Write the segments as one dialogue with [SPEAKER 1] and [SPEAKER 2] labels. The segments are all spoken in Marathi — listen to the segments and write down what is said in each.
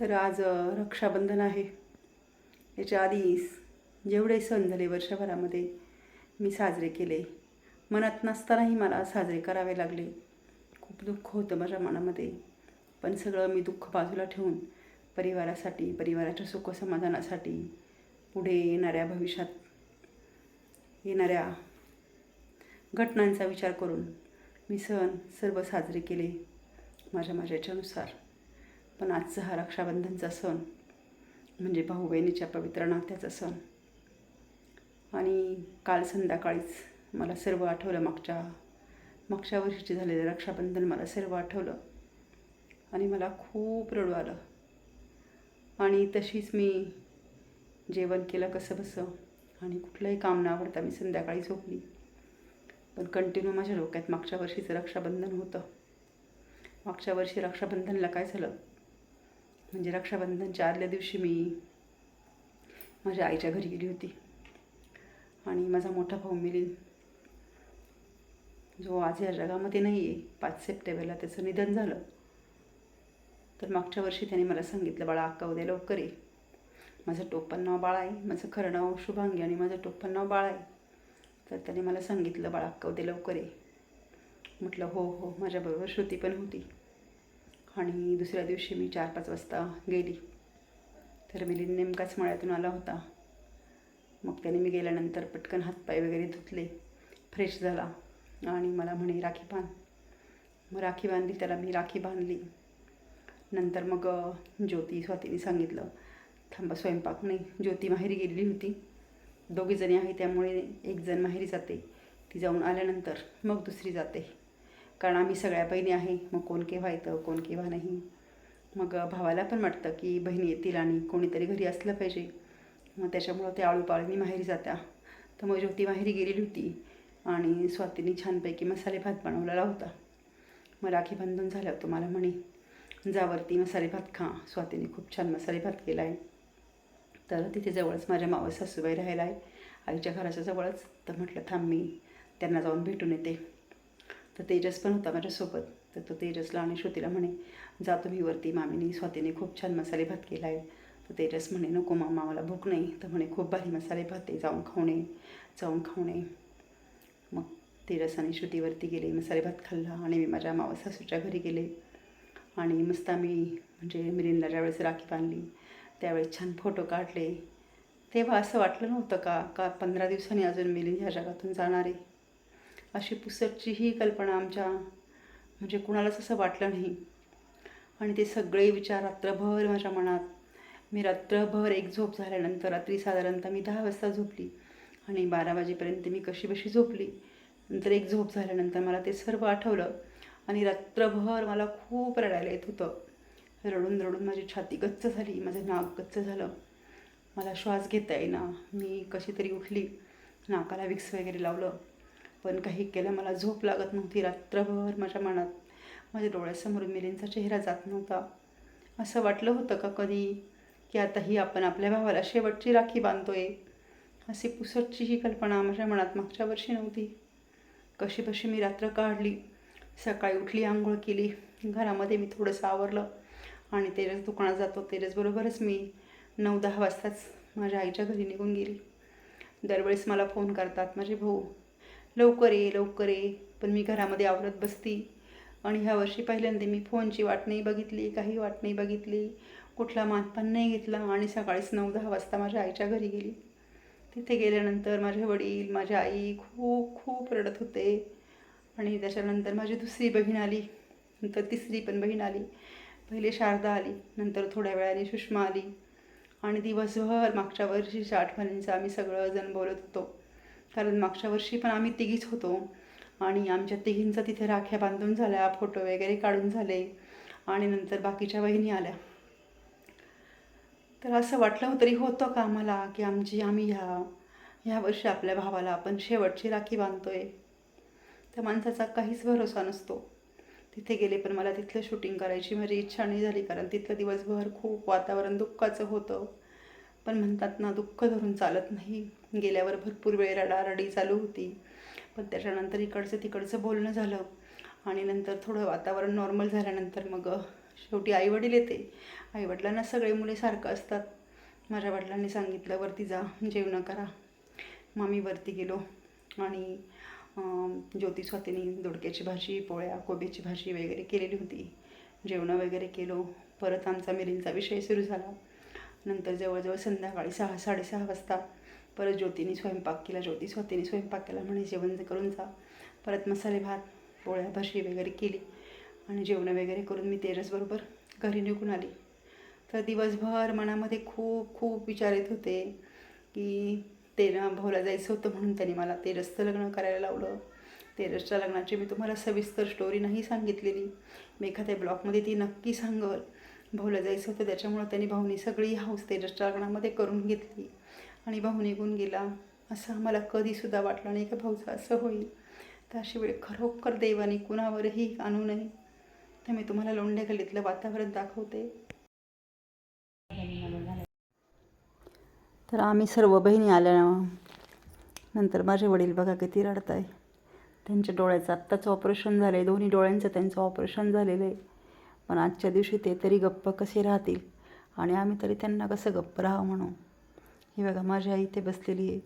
[SPEAKER 1] तर आज रक्षाबंधन आहे. याच्या आधी जेवढे सण झाले वर्षभरामध्ये मी साजरे केले. मनात नसतानाही मला साजरे करावे लागले. खूप दुःख होतं माझ्या मनामध्ये. पण सगळं मी दुःख बाजूला ठेवून परिवारासाठी परिवाराच्या सुखसमाधानासाठी पुढे येणाऱ्या भविष्यात येणाऱ्या घटनांचा विचार करून मी सण सर्व साजरे केले माझ्या माझ्या याच्यानुसार पण आजचा हा रक्षाबंधनचा सण म्हणजे भाऊ बहिणीच्या पवित्र नात्याचा सण. आणि काल संध्याकाळीच मला सर्व आठवलं मागच्या मागच्या वर्षीचे झालेलं रक्षाबंधन मला सर्व आठवलं. आणि मला खूप रडू आलं. आणि तशीच मी जेवण केलं कसं बसं आणि कुठलंही काम न आवडता मी संध्याकाळी झोपली. पण कंटिन्यू माझ्या डोक्यात मागच्या वर्षीचं रक्षाबंधन होतं. मागच्या वर्षी रक्षाबंधनला काय झालं? म्हणजे रक्षाबंधनच्या आदल्या दिवशी मी माझ्या आईच्या घरी गेली होती. आणि माझा मोठा भाऊ मिलिंद जो आज या जगामध्ये नाही आहे पाच सप्टेंबरला त्याचं निधन झालं. तर मागच्या वर्षी त्याने मला सांगितलं बाळा अक्का उद्या लवकर ये. माझं टोपण नाव बाळा आहे. माझं खरं नाव शुभांगी आणि माझं टोपण नाव बाळा आहे. तर त्याने मला सांगितलं बाळा अक्का उद्या लवकर ये. म्हटलं हो हो माझ्याबरोबर श्रुती पण होती. आणि दुसऱ्या दिवशी मी चार पाच वाजता गेली. तर मिलिंद नेमकाच मळ्यातून आला होता. मग त्याने मी गेल्यानंतर पटकन हातपाय वगैरे धुतले. फ्रेश झाला. आणि मला म्हणे राखी बांध. मग राखी बांधली त्याला मी राखी बांधली. नंतर मग ज्योती स्वातीने सांगितलं थांबा स्वयंपाक नाही. ज्योती माहेरी गेलेली होती. दोघीजणी आहे त्यामुळे एक जण माहेरी जाते. ती जाऊन आल्यानंतर मग दुसरी जाते. कारण आम्ही सगळ्या बहिणी आहे. मग कोण केव्हा येतं कोण केव्हा नाही. मग भावाला पण वाटतं की बहिणी येतील आणि कोणीतरी घरी असलं पाहिजे. मग त्याच्यामुळं ते आळूपाळीनी माहेरी जात्या. तर मग ज्योती माहेरी गेलेली होती आणि स्वातीने छानपैकी मसाले भात बनवलेला होता. मग राखी बांधून झालं मला म्हणे जावरती मसाले भात खा. स्वातीने खूप छान मसाले भात केला आहे तर तिथे जवळच माझ्या मावस सासूबाई राहायला आहे आईच्या घराच्या जवळच. तर म्हटलं थांब मी त्यांना जाऊन भेटून येते. तर तेजस पण होता माझ्यासोबत. तर तो तेजसला आणि श्रुतीला म्हणे जा तुम्ही वरती मामीने स्वातीने खूप छान मसाले भात केला आहे तर तेजस म्हणे नको मामा मला भूक नाही. तर म्हणे खूप भारी मसाले भात आहे जाऊन खावणे जाऊन खावणे मग तेजस आणि श्रुतीवरती गेले मसाले भात खाल्ला आणि मी माझ्या मावा सासूच्या घरी गेले. आणि मस्त आम्ही म्हणजे मिलिंदला ज्यावेळेस राखी बांधली त्यावेळेस छान फोटो काढले. तेव्हा असं वाटलं नव्हतं का का पंधरा दिवसांनी अजून मिलिंद ह्या जगातून जाणार आहे? अशी पुसटची ही कल्पना आमच्या म्हणजे कुणालाच असं वाटलं नाही. आणि ते सगळे विचार रात्रभर माझ्या मनात मी रात्रभर एक झोप झाल्यानंतर रात्री साधारणतः मी दहा वाजता झोपली. आणि बारा वाजेपर्यंत मी कशी बशी झोपली. नंतर एक झोप झाल्यानंतर मला ते सर्व आठवलं. आणि रात्रभर मला खूप रडायला येत होतं. रडून रडून माझी छाती गच्च झाली माझं नाक गच्च झालं. मला श्वास घेता येईना. मी कशी तरी उठली. नाकाला विक्स वगैरे लावलं. पण काही केलं मला झोप लागत नव्हती. रात्रभर माझ्या मनात माझ्या डोळ्यासमोरून मिलिंदचा चेहरा जात नव्हता. असं वाटलं होतं का कधी की आताही आपण आपल्या भावाला शेवटची राखी बांधतोय? अशी पुसटची ही कल्पना माझ्या मनात मागच्या वर्षी नव्हती. कशी कशी मी रात्र काढली. सकाळी उठली आंघोळ केली. घरामध्ये मी थोडंसं आवरलं. आणि तेरस दुकानात जातो. तेरसबरोबरच मी नऊ दहा वाजताच माझ्या आईच्या घरी निघून गेली. दरवेळेस मला फोन करतात माझे भाऊ लवकर ये लवकर ये. पण मी घरामध्ये आवडत बसती. आणि ह्या वर्षी पहिल्यांदा मी फोनची वाट नाही बघितली काही वाट नाही बघितली. कुठला मानपान नाही घेतला आणि सकाळीच नऊ दहा वाजता माझ्या आईच्या घरी गेली. तिथे गेल्यानंतर माझे वडील माझी आई खूप खूप रडत होते. आणि त्याच्यानंतर माझी दुसरी बहीण आली. नंतर तिसरी पण बहीण आली. पहिले शारदा आली. नंतर थोड्या वेळाने सुषमा आली. आणि दिवसभर मागच्या वर्षीच्या आठवणींचा आम्ही सगळंजण बोलत होतो. कारण मागच्या वर्षी पण आम्ही तिघीच होतो. आणि आमच्या तिघींचा तिथे राख्या बांधून झाल्या फोटो वगैरे काढून झाले आणि नंतर बाकीच्या बहिणी आल्या. तर असं वाटलं तरी होतं का आम्हाला की आमची आम्ही ह्या ह्या वर्षी आपल्या भावाला आपण शेवटची राखी बांधतोय? त्या माणसाचा काहीच भरोसा नसतो. तिथे गेले पण मला तिथलं शूटिंग करायची माझी इच्छा नाही झाली कारण तिथलं दिवसभर खूप वातावरण दुःखाचं होतं. पण म्हणतात ना दुःख धरून चालत नाही. गेल्यावर भरपूर वेळ रडारडी चालू होती. पण त्याच्यानंतर इकडचं तिकडचं बोलणं झालं. आणि नंतर थोडं वातावरण नॉर्मल झाल्यानंतर मग शेवटी आईवडील येते. आईवडिलांना सगळे मुले सारखं असतात. माझ्या वडिलांनी सांगितलं वरती जा जेवणं करा. मग मी वरती गेलो. आणि ज्योती स्वातीनी दोडक्याची भाजी पोळ्या कोबीची भाजी वगैरे केलेली होती. जेवणं वगैरे केलो. परत आमचा मिरींचा विषय सुरू झाला. नंतर जवळजवळ संध्याकाळी सहा साडेसहा वाजता परत ज्योतीने स्वयंपाक केला ज्योती स्वतःने स्वयंपाक केला म्हणे जेवण करून जा. परत मसाले भात पोळ्या भाजी वगैरे केली आणि जेवणं वगैरे करून मी तेरसबरोबर घरी निघून आली. तर दिवसभर मनामध्ये खूप खूप विचार येत होते की तेरा भाऊला जायचं होतं म्हणून त्यांनी मला तेरसचं लग्न करायला लावलं. तेरसच्या लग्नाची मी तुम्हाला सविस्तर स्टोरी नाही सांगितलेली. मी एखाद्या ब्लॉगमध्ये ती नक्की सांगल. भाऊला जायचं होतं त्याच्यामुळं त्यांनी भाऊनी सगळी हाऊस तेजसच्या लग्नामध्ये करून घेतली. आणि भाऊ निघून गेला. असं आम्हाला कधीसुद्धा वाटलं नाही का भाऊचं असं होईल. तर अशी वेळ खरोखर देवाने कुणावरही आणू नये. तर मी तुम्हाला लोंढे वातावरण दाखवते. तर आम्ही सर्व बहिणी आल्या नंतर माझे वडील बघा किती रडत आहे त्यांच्या डोळ्याचं आत्ताचं ऑपरेशन झालं आहे दोन्ही डोळ्यांचं त्यांचं ऑपरेशन झालेलं आहे. पण आजच्या दिवशी ते तरी गप्प कसे राहतील? आणि आम्ही तरी त्यांना कसं गप्प राहावं म्हणू ही बघा माझी आई इथे बसलेली आहे.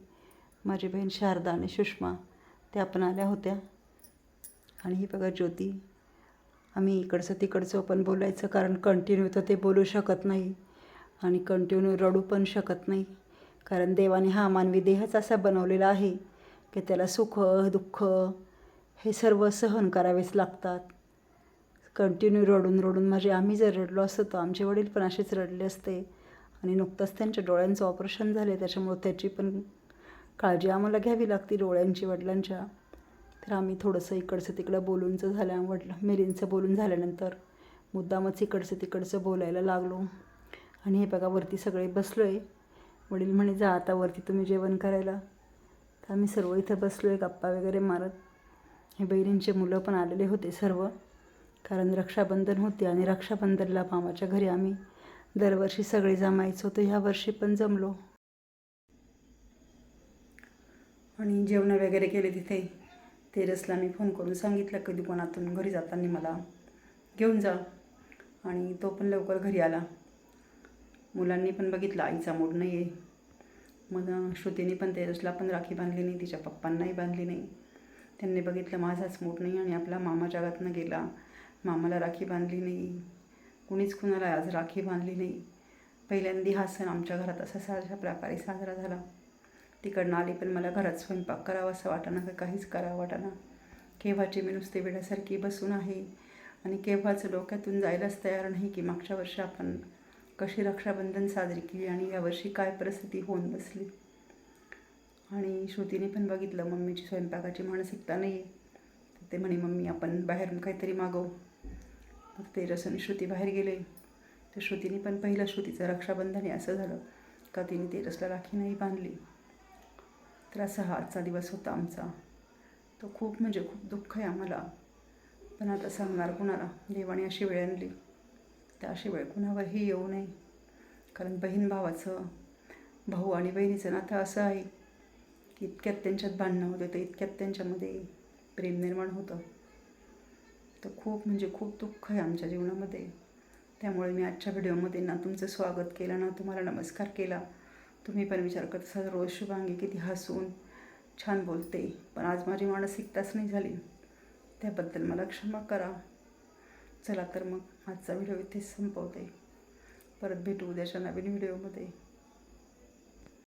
[SPEAKER 1] माझी बहीण शारदा आणि सुषमा त्या पण आल्या होत्या. आणि ही बघा ज्योती आम्ही इकडचं तिकडचं पण बोलायचं कारण कंटिन्यू तर ते बोलू शकत नाही. आणि कंटिन्यू रडू पण शकत नाही. कारण देवाने हा मानवी देहच असा बनवलेला आहे की त्याला सुख दुःख हे सर्व सहन करावेच लागतात. कंटिन्यू रडून रडून म्हणजे आम्ही जर रडलो असतो तर आमचे वडील पण असेच रडले असते. आणि नुकतंच त्यांच्या डोळ्यांचं ऑपरेशन झाले त्याच्यामुळं त्याची पण काळजी आम्हाला घ्यावी लागते डोळ्यांची वडिलांच्या. तर आम्ही थोडंसं इकडचं तिकडं बोलूनचं झालं वडलं मिरींचं बोलून झाल्यानंतर मुद्दामच इकडचं तिकडचं बोलायला लागलो. आणि हे बघा वरती सगळे बसलो आहे वडील म्हणे जा आता वरती तुम्ही जेवण करायला. तर आम्ही सर्व इथं बसलो आहे गप्पा वगैरे मारत. हे बहिणींचे मुलं पण आलेले होते सर्व. कारण रक्षाबंधन होते आणि रक्षाबंधनला मामाच्या घरी आम्ही दरवर्षी सगळे जमायचो. तर ह्या वर्षी पण जमलो. आणि जेवणं वगैरे केले तिथे. तेरसला मी फोन करून सांगितलं की दुकानातून घरी जाताना मला घेऊन जा. आणि तो पण लवकर घरी आला. मुलांनी पण बघितलं आईचा मूड नाही आहे मग श्रुतीने पण तेजसला पण राखी बांधली नाही तिच्या पप्पांनाही बांधली नाही. त्यांनी बघितलं माझाच मूड नाही आणि आपला मामा जगातनं गेला. मामाला राखी बांधली नाही. कुणीच कुणाला आज राखी बांधली नाही. पहिल्यांदा हा सण आमच्या घरात असा सारख्या प्रकारे साजरा झाला. तिकडनं आली पण मला घरात स्वयंपाक करावा असं वाटाना का काहीच करावं वाटाना. केव्हाची मी नुसते वेड्यासारखी बसून आहे आणि केव्हाचं डोक्यातून जायलाच तयार नाही की मागच्या वर्षी आपण कशी रक्षाबंधन साजरी केली आणि यावर्षी काय परिस्थिती होऊन बसली. आणि श्रुतीने पण बघितलं मम्मीची स्वयंपाकाची मानसिकता नाही आहे ते म्हणे मम्मी आपण बाहेरून काहीतरी मागवू. मग ते रसन श्रुती बाहेर गेले. तर श्रुतीने पण पहिलं श्रुतीचं रक्षाबंधन आहे असं झालं. का तिने तेरसला राखी नाही बांधली? तर असा हा आजचा दिवस होता आमचा. तो खूप म्हणजे खूप दुःख आहे आम्हाला. पण आता सांगणार कुणाला? देवाने अशी वेळ आणली. तर अशी वेळ कुणावरही येऊ नये. कारण बहीण भावाचं भाऊ आणि बहिणीचं नातं असं आहे. की इतक्यात त्यांच्यात भांडणं होतं तर इतक्यात त्यांच्यामध्ये प्रेम निर्माण होतं. तर खूप म्हणजे खूप दुःख आहे आमच्या जीवनामध्ये. त्यामुळे मी आजच्या व्हिडिओमध्ये ना तुमचं स्वागत केलं ना तुम्हाला नमस्कार केला. तुम्ही पण विचार करत असाल रोज शुभांगी किती हसून छान बोलते. पण आज माझी मानसिकताच नाही झाली. त्याबद्दल मला क्षमा करा. चला तर मग आजचा व्हिडिओ इथेच संपवते. परत भेटू उद्याच्या नवीन व्हिडिओमध्ये.